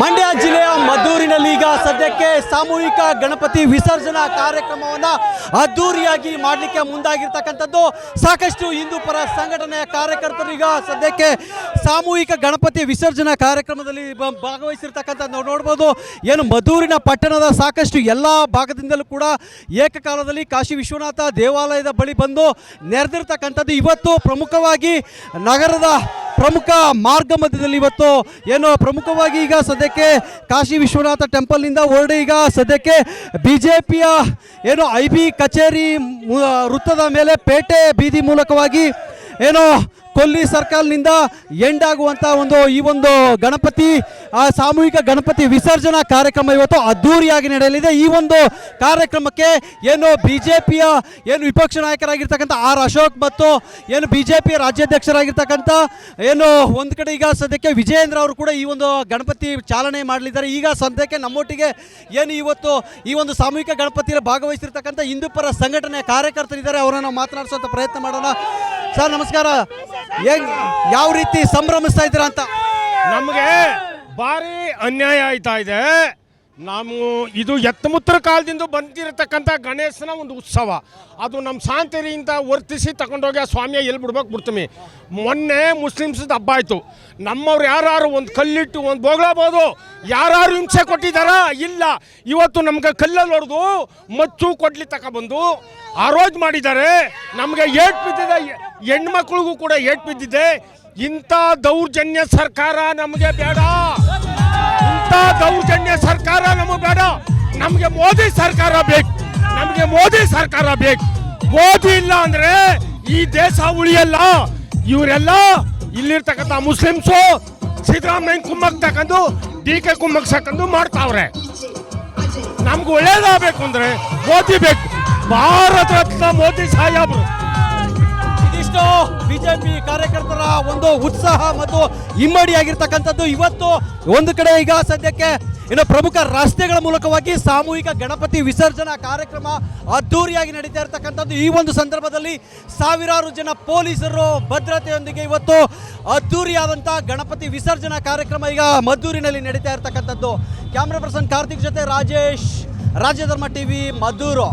ಮಂಡ್ಯ ಜಿಲ್ಲೆಯ ಮದ್ದೂರಿನಲ್ಲಿ ಈಗ ಸದ್ಯಕ್ಕೆ ಸಾಮೂಹಿಕ ಗಣಪತಿ ವಿಸರ್ಜನಾ ಕಾರ್ಯಕ್ರಮವನ್ನು ಅದ್ದೂರಿಯಾಗಿ ಮಾಡಲಿಕ್ಕೆ ಮುಂದಾಗಿರ್ತಕ್ಕಂಥದ್ದು. ಸಾಕಷ್ಟು ಹಿಂದೂ ಪರ ಸಂಘಟನೆಯ ಕಾರ್ಯಕರ್ತರು ಈಗ ಸದ್ಯಕ್ಕೆ ಸಾಮೂಹಿಕ ಗಣಪತಿ ವಿಸರ್ಜನಾ ಕಾರ್ಯಕ್ರಮದಲ್ಲಿ ಭಾಗವಹಿಸಿರ್ತಕ್ಕಂಥ ನಾವು ನೋಡ್ಬೋದು. ಏನು ಮದ್ದೂರಿನ ಪಟ್ಟಣದ ಸಾಕಷ್ಟು ಎಲ್ಲ ಭಾಗದಿಂದಲೂ ಕೂಡ ಏಕಕಾಲದಲ್ಲಿ ಕಾಶಿ ವಿಶ್ವನಾಥ ದೇವಾಲಯದ ಬಳಿ ಬಂದು ನೆರೆದಿರ್ತಕ್ಕಂಥದ್ದು. ಇವತ್ತು ಪ್ರಮುಖವಾಗಿ ನಗರದ ಪ್ರಮುಖ ಮಾರ್ಗ ಮಧ್ಯದಲ್ಲಿ ಇವತ್ತು ಏನು ಪ್ರಮುಖವಾಗಿ ಈಗ ಸದ್ಯಕ್ಕೆ ಕಾಶಿ ವಿಶ್ವನಾಥ ಟೆಂಪಲ್ನಿಂದ ಹೊರಡಿ ಈಗ ಸದ್ಯಕ್ಕೆ ಬಿ ಜೆ ಪಿಯ ಏನು ಐ ಬಿ ಕಚೇರಿ ವೃತ್ತದ ಮೇಲೆ ಪೇಟೆ ಬೀದಿ ಮೂಲಕವಾಗಿ ಏನು ಕೊಲ್ಲಿ ಸರ್ಕಲ್ನಿಂದ ಎಂಡ್ ಆಗುವಂಥ ಒಂದು ಈ ಒಂದು ಗಣಪತಿ, ಆ ಸಾಮೂಹಿಕ ಗಣಪತಿ ವಿಸರ್ಜನಾ ಕಾರ್ಯಕ್ರಮ ಇವತ್ತು ಅದ್ದೂರಿಯಾಗಿ ನಡೆಯಲಿದೆ. ಈ ಒಂದು ಕಾರ್ಯಕ್ರಮಕ್ಕೆ ಏನು ಬಿ ಜೆ ಏನು ವಿಪಕ್ಷ ನಾಯಕರಾಗಿರ್ತಕ್ಕಂಥ ಆರ್ ಅಶೋಕ್ ಮತ್ತು ಏನು ಬಿ ಜೆ ಪಿಯ ರಾಜ್ಯಾಧ್ಯಕ್ಷರಾಗಿರ್ತಕ್ಕಂಥ ಏನು ಒಂದು ಕಡೆ ಈಗ ಸದ್ಯಕ್ಕೆ ವಿಜಯೇಂದ್ರ ಅವರು ಕೂಡ ಈ ಒಂದು ಗಣಪತಿ ಚಾಲನೆ ಮಾಡಲಿದ್ದಾರೆ. ಈಗ ಸದ್ಯಕ್ಕೆ ನಮ್ಮೊಟ್ಟಿಗೆ ಏನು ಇವತ್ತು ಈ ಒಂದು ಸಾಮೂಹಿಕ ಗಣಪತಿಯಲ್ಲಿ ಭಾಗವಹಿಸಿರ್ತಕ್ಕಂಥ ಹಿಂದೂ ಪರ ಸಂಘಟನೆಯ ಕಾರ್ಯಕರ್ತರಿದ್ದಾರೆ. ಅವರನ್ನು ಮಾತನಾಡಿಸುವಂಥ ಪ್ರಯತ್ನ ಮಾಡೋಣ. ಸರ್, ನಮಸ್ಕಾರ. ಹೆಂಗ್ ಯಾವ ರೀತಿ ಸಂಭ್ರಮಿಸ್ತಾ ಇದ್ದೀರಾ ಅಂತ? ನಮಗೆ ಭಾರಿ ಅನ್ಯಾಯ ಆಯ್ತಾ ಇದೆ. ನಾವು ಇದು ಎತ್ತಮುತ್ತರ ಕಾಲದಿಂದ ಬಂದಿರತಕ್ಕಂಥ ಗಣೇಶನ ಒಂದು ಉತ್ಸವ. ಅದು ನಮ್ಮ ಶಾಂತಿಯಿಂದ ವರ್ತಿಸಿ ತಗೊಂಡೋಗಿ ಆ ಸ್ವಾಮಿಯ ಎಲ್ಲಿ ಬಿಡ್ಬೇಕು ಬಿಡ್ತೀವಿ ಮೊನ್ನೆ ಮುಸ್ಲಿಮ್ಸ್ದು ಹಬ್ಬ ಆಯಿತು. ನಮ್ಮವ್ರು ಯಾರು ಒಂದು ಕಲ್ಲಿಟ್ಟು ಒಂದು ಬೋಗ್ಲಾಬೋದು ಯಾರು ಹಿಂಸೆ ಕೊಟ್ಟಿದ್ದಾರಾ? ಇಲ್ಲ. ಇವತ್ತು ನಮ್ಗೆ ಕಲ್ಲಲ್ಲಿ ಹೊಡೆದು ಮಚ್ಚು ಕೊಡ್ಲಿ ತಗೊಬಂದು ಆರೋಜ್ ಮಾಡಿದ್ದಾರೆ. ನಮಗೆ ಏಟ್ ಬಿದ್ದಿದೆ. ಹೆಣ್ಮಕ್ಳಿಗೂ ಕೂಡ ಏಟ್ ಬಿದ್ದಿದೆ. ಇಂಥ ದೌರ್ಜನ್ಯ ಸರ್ಕಾರ ನಮಗೆ ಬೇಡ. ಇಂಥ ದೌರ್ಜನ್ಯ ಸರ್ಕಾರ ನಮಗೆ ಬೇಡ. ನಮಗೆ ಮೋದಿ ಸರ್ಕಾರ ಬೇಕು. ನಮಗೆ ಮೋದಿ ಸರ್ಕಾರ ಬೇಕು. ಮೋದಿ ಇಲ್ಲ ಅಂದ್ರೆ ಈ ದೇಶ ಉಳಿಯಲ್ಲ. ಇವರೆಲ್ಲ ಇಲ್ಲಿರ್ತಕ್ಕಂಥ ಮುಸ್ಲಿಮ್ಸು ಸಿದ್ದರಾಮಯ್ಯ ಕುಮ್ಮಕ್ ತಕೊಂಡು ಡಿ ಕೆ ಕುಮ್ಮಕ್ ಸಾಕೊಂಡು ಮಾಡ್ತಾವ್ರೆ. ನಮ್ಗೆ ಒಳ್ಳೇದಾಗಬೇಕು ಅಂದ್ರೆ ಮೋದಿ ಬೇಕು. ಭಾರತ ಮೋದಿ ಸಾಹೇಬ್ರು. ಇದಿಷ್ಟು ಬಿಜೆಪಿ ಕಾರ್ಯಕರ್ತರ ಒಂದು ಉತ್ಸಾಹ ಮತ್ತು ಇಮ್ಮಡಿಯಾಗಿರ್ತಕ್ಕಂಥದ್ದು ಇವತ್ತು ಒಂದು ಕಡೆ ಈಗ ಸದ್ಯಕ್ಕೆ ಇನ್ನು ಪ್ರಮುಖ ರಸ್ತೆಗಳ ಮೂಲಕವಾಗಿ ಸಾಮೂಹಿಕ ಗಣಪತಿ ವಿಸರ್ಜನಾ ಕಾರ್ಯಕ್ರಮ ಅದ್ಧೂರಿಯಾಗಿ ನಡೀತಾ ಇರತಕ್ಕಂಥದ್ದು ಈ ಒಂದು ಸಂದರ್ಭದಲ್ಲಿ ಸಾವಿರಾರು ಜನ ಪೊಲೀಸರು ಭದ್ರತೆಯೊಂದಿಗೆ ಇವತ್ತು ಅದ್ದೂರಿಯಾದಂಥ ಗಣಪತಿ ವಿಸರ್ಜನಾ ಕಾರ್ಯಕ್ರಮ ಈಗ ಮದ್ದೂರಿನಲ್ಲಿ ನಡೀತಾ ಇರತಕ್ಕಂಥದ್ದು. ಕ್ಯಾಮ್ರಾ ಪರ್ಸನ್ ಕಾರ್ತಿಕ್ ಜೊತೆ ರಾಜೇಶ್, ರಾಜ್ಯಧರ್ಮ ಟಿವಿ, ಮದ್ದೂರು.